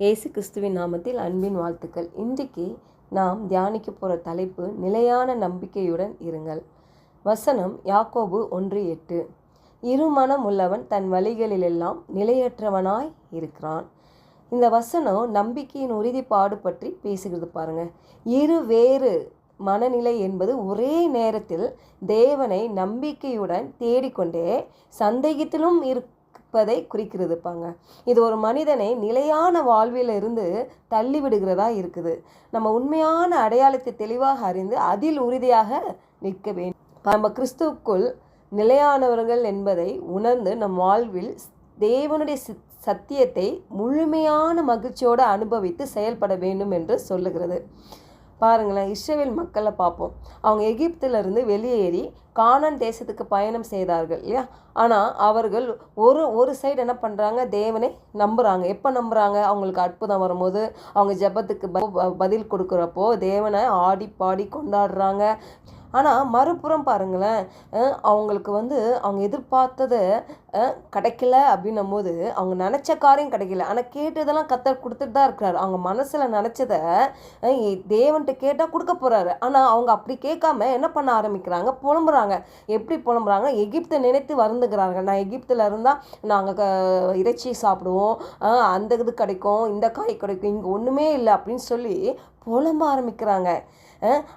இயேசு கிறிஸ்துவின் நாமத்தில் அன்பின் வாழ்த்துக்கள். இன்றைக்கு நாம் தியானிக்க போகிற தலைப்பு நிலையான நம்பிக்கையுடன் இருங்கள். வசனம் யாக்கோபு ஒன்று எட்டு. இருமனம் உள்ளவன் தன் வழிகளிலெல்லாம் நிலையற்றவனாய் இருக்கிறான். இந்த வசனம் நம்பிக்கையின் உறுதிப்பாடு பற்றி பேசுகிறது பாருங்க. இரு வேறு மனநிலை என்பது ஒரே நேரத்தில் தேவனை நம்பிக்கையுடன் தேடிக்கொண்டே சந்தேகத்திலும் இரு இருப்பதை குறிக்கிறது பாங்க இது ஒரு மனிதனை நிலையான வாழ்வில் இருந்து இருக்குது. நம்ம உண்மையான அடையாளத்தை தெளிவாக அறிந்து அதில் உறுதியாக நிற்க வேண்டும் நம்ம கிறிஸ்துவுக்குள் நிலையானவர்கள் என்பதை உணர்ந்து நம் வாழ்வில் தேவனுடைய சத்தியத்தை முழுமையான மகிழ்ச்சியோடு அனுபவித்து செயல்பட வேண்டும் என்று சொல்லுகிறது. பாருங்களேன் இஸ்ரேல் மக்களை பார்ப்போம். அவங்க எகிப்திலிருந்து வெளியேறி கானான் தேசத்துக்கு பயணம் செய்தார்கள் இல்லையா? ஆனால் அவர்கள் ஒரு ஒரு சைடு என்ன பண்ணுறாங்க தேவனை நம்புகிறாங்க எப்போ நம்புகிறாங்க அவங்களுக்கு அற்புதம் வரும்போது அவங்க ஜெபத்துக்கு பதில் கொடுக்குறப்போ தேவனை ஆடி பாடி கொண்டாடுறாங்க. ஆனால் மறுபுறம் பாருங்களேன் அவங்களுக்கு வந்து அவங்க எதிர்பார்த்தது கிடைக்கல அப்படின்னும் போது அவங்க நினச்ச காரியம் கிடைக்கல. ஆனால் கேட்டதெல்லாம் கத்தர் கொடுத்துட்டு தான் இருக்கிறாரு. அவங்க மனசில் நினச்சதை தேவன்கிட்ட கேட்டால் கொடுக்க போகிறாரு ஆனால் அவங்க அப்படி கேட்காம என்ன பண்ண ஆரம்பிக்கிறாங்க? புலம்புறாங்க. எப்படி புலம்புறாங்க? எகிப்தை நினைத்து வருந்துக்கிறாங்க நான் எகிப்தில் இருந்தால் நாங்கள் இறைச்சி சாப்பிடுவோம். அந்த இது கிடைக்கும் இந்த காய் கிடைக்கும். இங்கே ஒன்றுமே இல்லை அப்படின்னு சொல்லி புலம்ப ஆரம்பிக்கிறாங்க.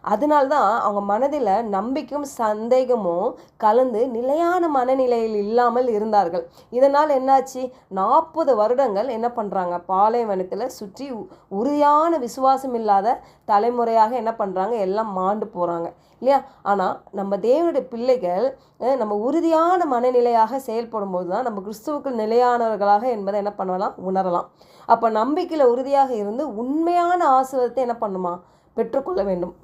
அதனால தான் அவங்க மனதில் நம்பிக்கையும் சந்தேகமும் கலந்து நிலையான மனநிலையில் இல்லாமல் இருந்தார்கள். இதனால் என்னாச்சு? நாற்பது வருடங்கள் என்ன பண்ணுறாங்க பாலைவனத்தில் சுற்றி உ- உறுதியான விசுவாசம் இல்லாத தலைமுறையாக என்ன பண்ணுறாங்க எல்லாம் மாண்டு போகிறாங்க இல்லையா? ஆனால் நம்ம தேவனுடைய பிள்ளைகள் நம்ம உறுதியான மனநிலையாக செயல்படும் போது தான் நம்ம கிறிஸ்துவுக்குள் நிலையானவர்களாக என்பதை என்ன பண்ணலாம்? உணரலாம். அப்போ நம்பிக்கையில் உறுதியாக இருந்து உண்மையான ஆசிரியத்தை என்ன பண்ணுமா? பெற்றுக்கொள்ள வேண்டும்.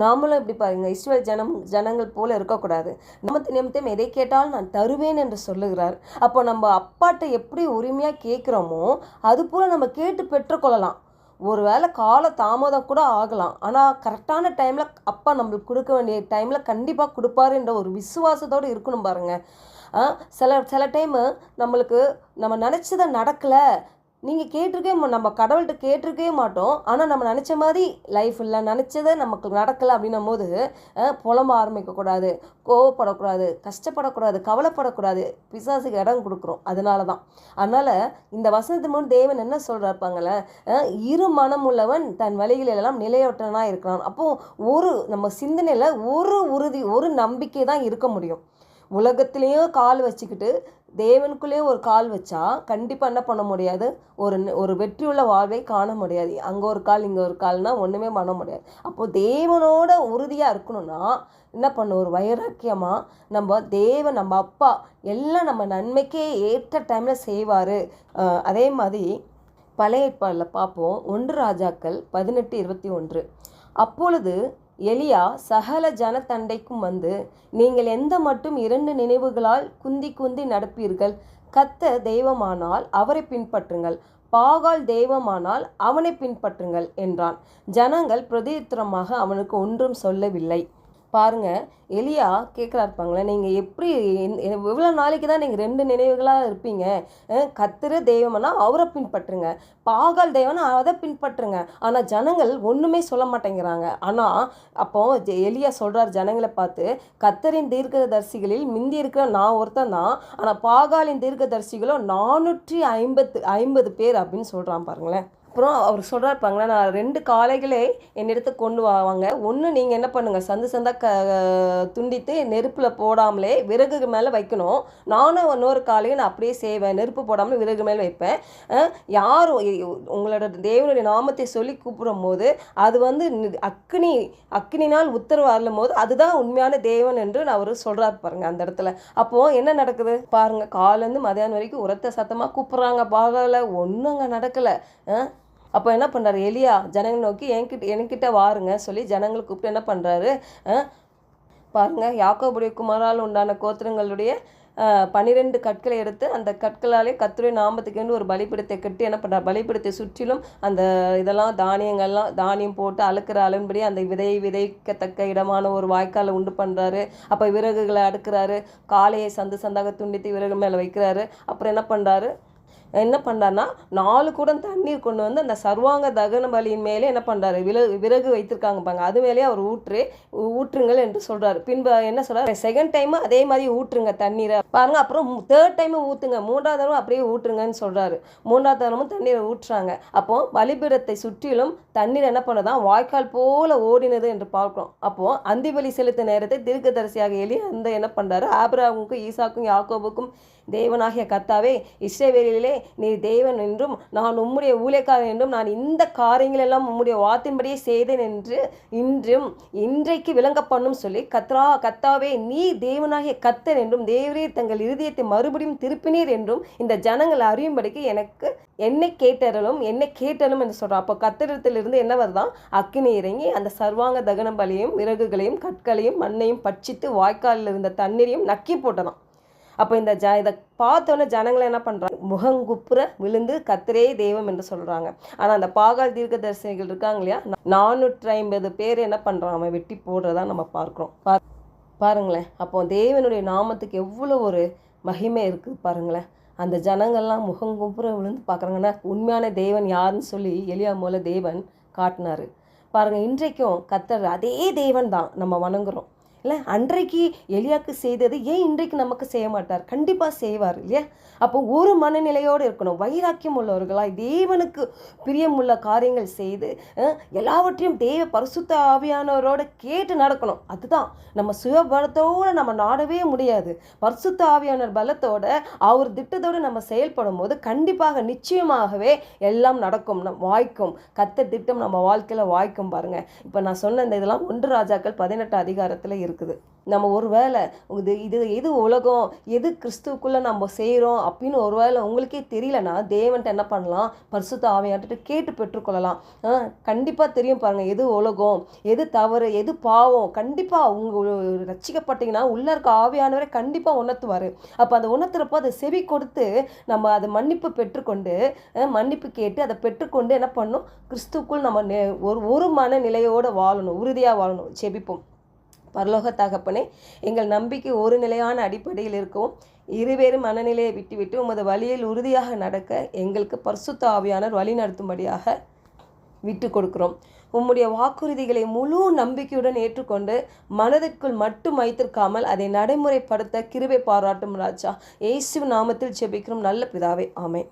நாமளும் இப்படி பாருங்க இஸ்ரேல் ஜனம் ஜனங்கள் போல இருக்கக்கூடாது. நமத்து நிமித்தம் எதை கேட்டாலும் நான் தருவேன் என்று சொல்லுகிறார். அப்போ நம்ம அப்பாட்ட எப்படி உரிமையாக கேட்குறோமோ அது போல் நம்ம கேட்டு பெற்றுக்கொள்ளலாம். ஒரு வேளை கால தாமதம் கூட ஆகலாம். ஆனால் கரெக்டான டைமில் அப்பா நம்மளுக்கு கொடுக்க வேண்டிய டைமில் கண்டிப்பாக கொடுப்பாருன்ற ஒரு விசுவாசத்தோடு இருக்கணும் பாருங்கள் சில சில டைமு நம்மளுக்கு நம்ம நினச்சதை நடக்கலை நீங்கள் கேட்டிருக்கே நம்ம கடவுள்கிட்ட கேட்டிருக்கவே மாட்டோம். ஆனால் நம்ம நினச்ச மாதிரி லைஃப் இல்லை. நினச்சதை நமக்கு நடக்கலை அப்படின்னும் போது புலம்ப ஆரம்பிக்கக்கூடாது. கோவப்படக்கூடாது. கஷ்டப்படக்கூடாது. கவலைப்படக்கூடாது. பிசாசுக்கு இடம் கொடுக்குறோம். அதனால தான் அதனால் இந்த வசனத்து முன் தேவன் என்ன சொல்கிறாப்பாங்களே இரு மனம் உள்ளவன் தன் வழிகளில் எல்லாம் நிலையற்றனாக இருக்கிறான். அப்போது ஒரு நம்ம சிந்தனையில் ஒரு உறுதி ஒரு நம்பிக்கை தான் இருக்க முடியும். உலகத்திலேயும் கால் வச்சுக்கிட்டு தேவனுக்குள்ளேயே ஒரு கால் வச்சா கண்டிப்பாக என்ன பண்ண முடியாது? ஒரு ஒரு வெற்றியுள்ள வாழ்வை காண முடியாது. அங்கே ஒரு கால் இங்கே ஒரு கால்னால் ஒன்றுமே பண்ண முடியாது. அப்போது தேவனோட உறுதியாக இருக்கணும்னா என்ன பண்ணும் ஒரு வைராக்கியமாக நம்ம தேவன் நம்ம அப்பா எல்லாம் நம்ம நன்மைக்கே ஏற்ற டைமில் செய்வார். அதே மாதிரி பழைய ஏற்பாடில் பார்ப்போம். ஒன்று ராஜாக்கள் பதினெட்டு இருபத்தி ஒன்று. அப்பொழுது எலியா சகல ஜனத்தண்டைக்கும் வந்து நீங்கள் எந்த மட்டும் இரண்டு நினைவுகளால் குந்தி குந்தி நடப்பீர்கள்? கத்த தெய்வமானால் அவரை பின்பற்றுங்கள். பாகால் தெய்வமானால் அவனை பின்பற்றுங்கள் என்றான். ஜனங்கள் பிரதியுத்தரமாக அவனுக்கு ஒன்றும் சொல்லவில்லை. பாருங்கள் எலியா கேட்குறாருப்பாங்களே நீங்கள் எப்படி எவ்வளோ நாளைக்கு தான் நீங்கள் ரெண்டு நினைவுகளாக இருப்பீங்க? அஹ் கத்திர தெய்வம்னா அவரை பின்பற்றுங்க. பாகால் தெய்வம்னா அதை பின்பற்றுங்க. ஆனால் ஜனங்கள் ஒன்றுமே சொல்ல மாட்டேங்கிறாங்க. ஆனால் அப்போ ஜெ- எலியா சொல்கிறார் ஜனங்களை பார்த்து கத்தரின் தீர்க்கதரிசிகளில் மிந்தி இருக்கிற நான் ஒருத்தன் தான் ஆனால் பாகாலின் தீர்க்கதரிசிகளோ நானூற்றி ஐம்பத்து ஐம்பது பேர் அப்படின்னு சொல்கிறான் பாருங்களேன். அப்புறம் அவர் சொல்கிறார் பாங்களா நான் ரெண்டு காளைகளே என்னிடத்து கொண்டு வாங்க. ஒன்று நீங்கள் என்ன பண்ணுங்கள் சந்து சந்தா க துண்டித்து நெருப்பில் போடாமலே விறகுக்கு மேலே வைக்கணும். நானும் இன்னொரு காளையும் நான் அப்படியே செய்வேன் நெருப்பு போடாமல் விறகு மேலே வைப்பேன். யாரும் யார் உங்களோட தேவனுடைய நாமத்தை சொல்லி கூப்பிடும் போது அது வந்து அக்னி அக்னினால் உத்தரவு அருளும் போது அதுதான் உண்மையான தேவன் என்று அவர் சொல்கிறார் பாருங்கள் அந்த இடத்துல. அப்போது என்ன நடக்குது? பாருங்க காலேருந்து மதியானம் வரைக்கும் உரத்த சத்தமாக கூப்பிட்றாங்க பார்க்கல ஒன்றும் அங்கே நடக்கலை அப்போ என்ன பண்ணுறாரு எலியா ஜனங்களை நோக்கி என்கிட்ட என்கிட்ட வாருங்க சொல்லி ஜனங்களை கூப்பிட்டு என்ன பண்ணுறாரு பாருங்க யாக்கோபுடைய குமாரால் உண்டான கோத்திரங்களுடைய பன்னிரெண்டு கற்களை எடுத்து அந்த கற்களாலே கத்துரை நாமத்துக்கு ஒரு பலிப்பிடத்தை கட்டி என்ன பண்ணுறார் பலிப்பிடத்தை சுற்றிலும் அந்த இதெல்லாம் தானியங்கள்லாம் தானியம் போட்டு அழுக்கிற அளன்படி அந்த விதையை விதைக்கத்தக்க இடமான ஒரு வாய்க்காலை உண்டு பண்ணுறாரு அப்போ விறகுகளை அடுக்கிறாரு. காளையை சந்து சந்தாக துண்டித்து விறகு மேலே வைக்கிறாரு. அப்புறம் என்ன பண்ணுறாரு என்ன பண்ணுறாருன்னா நாலு கூட தண்ணீர் கொண்டு வந்து அந்த சர்வாங்க தகன பலியின் மேலே என்ன பண்ணுறாரு விலகு விறகு வைத்திருக்காங்க பாங்க அது மேலே அவர் ஊற்று ஊற்றுங்கள் என்று சொல்கிறாரு பின்பு என்ன சொல்கிறார் செகண்ட் டைமு அதே மாதிரி ஊற்றுங்க தண்ணீரை. பாருங்க அப்புறம் தேர்ட் டைமு ஊற்றுங்க மூன்றாவது தடவை அப்படியே ஊற்றுங்கன்னு சொல்கிறாரு மூன்றாவது தரமும் தண்ணீரை ஊற்றுறாங்க. அப்போ பலிபீடத்தை சுற்றிலும் தண்ணீர் என்ன பண்ணுதான் வாய்க்கால் போல ஓடினது என்று பார்க்கிறோம். அப்போது அந்தி பலி செலுத்த நேரத்தை தீர்க்கதரிசியாக எலி அந்த என்ன பண்ணுறாரு ஆபிரகாமுக்கும் ஈசாக்கும் யாக்கோபுக்கும் தேவனாகிய கத்தாவே இஸ்ரவேலிலே நீ தேவன் என்றும் நான் உம்முடைய ஊழியக்காரன் என்றும் நான் இந்த காரியங்களெல்லாம் உம்முடைய வாத்தின்படியே செய்தேன் என்று இன்றும் இன்றைக்கு விளங்க பண்ணும் சொல்லி கத்ரா கத்தாவே நீ தேவனாகிய கத்தர் என்றும் தேவரே தங்கள் இருதயத்தை மறுபடியும் திருப்பினீர் என்றும் இந்த ஜனங்கள் அறியும்படிக்கு எனக்கு என்னை கேட்டறலும் என்னை கேட்டலும் என்று சொல்கிறான் அப்போ கத்திரத்திலிருந்து என்ன வருதான் அக்கினி இறங்கி அந்த சர்வாங்க தகன பலியையும் விறகுகளையும் கற்களையும் மண்ணையும் பட்சித்து வாய்க்காலில் இருந்த தண்ணீரையும் நக்கி போட்டதான் அப்போ இந்த ஜ இதை பார்த்தோன்னே ஜனங்களை என்ன பண்ணுறாங்க முகங்குப்புற விழுந்து கத்திரே தெய்வம் என்று சொல்கிறாங்க ஆனால் அந்த பாகால் தீர்க்க தரிசனிகள் இருக்காங்க இல்லையா? நானூற்றி ஐம்பது பேர் என்ன பண்ணுறாங்க வெட்டி போடுறதா நம்ம பார்க்குறோம். பா பாருங்களேன். அப்போ தேவனுடைய நாமத்துக்கு எவ்வளோ ஒரு மகிமை இருக்குது பாருங்களேன். அந்த ஜனங்கள்லாம் முகங்குப்புற விழுந்து பார்க்குறாங்கன்னா உண்மையான தேவன் யாருன்னு சொல்லி எளியா மூல தேவன் காட்டினாரு. பாருங்கள் இன்றைக்கும் கத்தர் அதே தேவன் தான். நம்ம வணங்குறோம். இல்லை அன்றைக்கு எலியாக்கு செய்தது ஏன் இன்றைக்கு நமக்கு செய்ய மாட்டார்? கண்டிப்பாக செய்வார் இல்லையா? அப்போ ஒரு மனநிலையோடு இருக்கணும். வைராக்கியம் உள்ளவர்களாய் தேவனுக்கு பிரியமுள்ள காரியங்கள் செய்து எல்லாவற்றையும் தேவ பரிசுத்த ஆவியானவரோட கேட்டு நடக்கணும். அதுதான். நம்ம சுயபலத்தோடு நம்ம நாடவே முடியாது. பரிசுத்த ஆவியானவர் பலத்தோட அவர் திட்டத்தோடு நம்ம செயல்படும் போது கண்டிப்பாக நிச்சயமாகவே எல்லாம் நடக்கும். நம் வாய்க்கும் கத்த திட்டம் நம்ம வாழ்க்கையில் வாய்க்கும் பாருங்கள் இப்போ நான் சொன்ன இந்த இதெல்லாம் ஒன்று ராஜாக்கள் பதினெட்டு அதிகாரத்தில் இருக்குது. நம்ம ஒரு வேளை இது இது எது உலகம் எது கிறிஸ்துவுக்குள்ளே நம்ம செய்கிறோம் அப்படின்னு ஒரு வேளை உங்களுக்கே தெரியலனா தேவன்ட்ட என்ன பண்ணலாம்? பரிசுத்த ஆவியான்ட்டு கேட்டு பெற்றுக்கொள்ளலாம். கண்டிப்பாக தெரியும் பாருங்கள் எது உலகம் எது தவறு எது பாவம் கண்டிப்பாக உங்கள் ரசிக்கப்பட்டீங்கன்னா உள்ளே இருக்க ஆவியானவரை கண்டிப்பாக உணர்த்துவார். அப்போ அந்த உணர்த்துறப்போ அதை செவி கொடுத்து நம்ம அதை மன்னிப்பு பெற்றுக்கொண்டு மன்னிப்பு கேட்டு அதை பெற்றுக்கொண்டு என்ன பண்ணணும்? கிறிஸ்துக்குள் நம்ம ஒரு ஒரு மன நிலையோடு வாழணும். உறுதியாக வாழணும். செபிப்போம் பரலோக தகப்பனே எங்கள் நம்பிக்கை ஒரு நிலையான அடிப்படையில் இருக்கவும் இருவேறு மனநிலையை விட்டுவிட்டு உமது வழியில் உறுதியாக நடக்க எங்களுக்கு பரிசுத்த ஆவியானர் வழி நடத்தும்படியாக விட்டு கொடுக்கிறோம். உம்முடைய வாக்குறுதிகளை முழு நம்பிக்கையுடன் ஏற்றுக்கொண்டு மனதிற்குள் மட்டும் வைத்திருக்காமல் அதை நடைமுறைப்படுத்த கிருபை பாராட்டும் ராஜா. இயேசு நாமத்தில் ஜெபிக்கிறோம். நல்ல பிதாவே ஆமை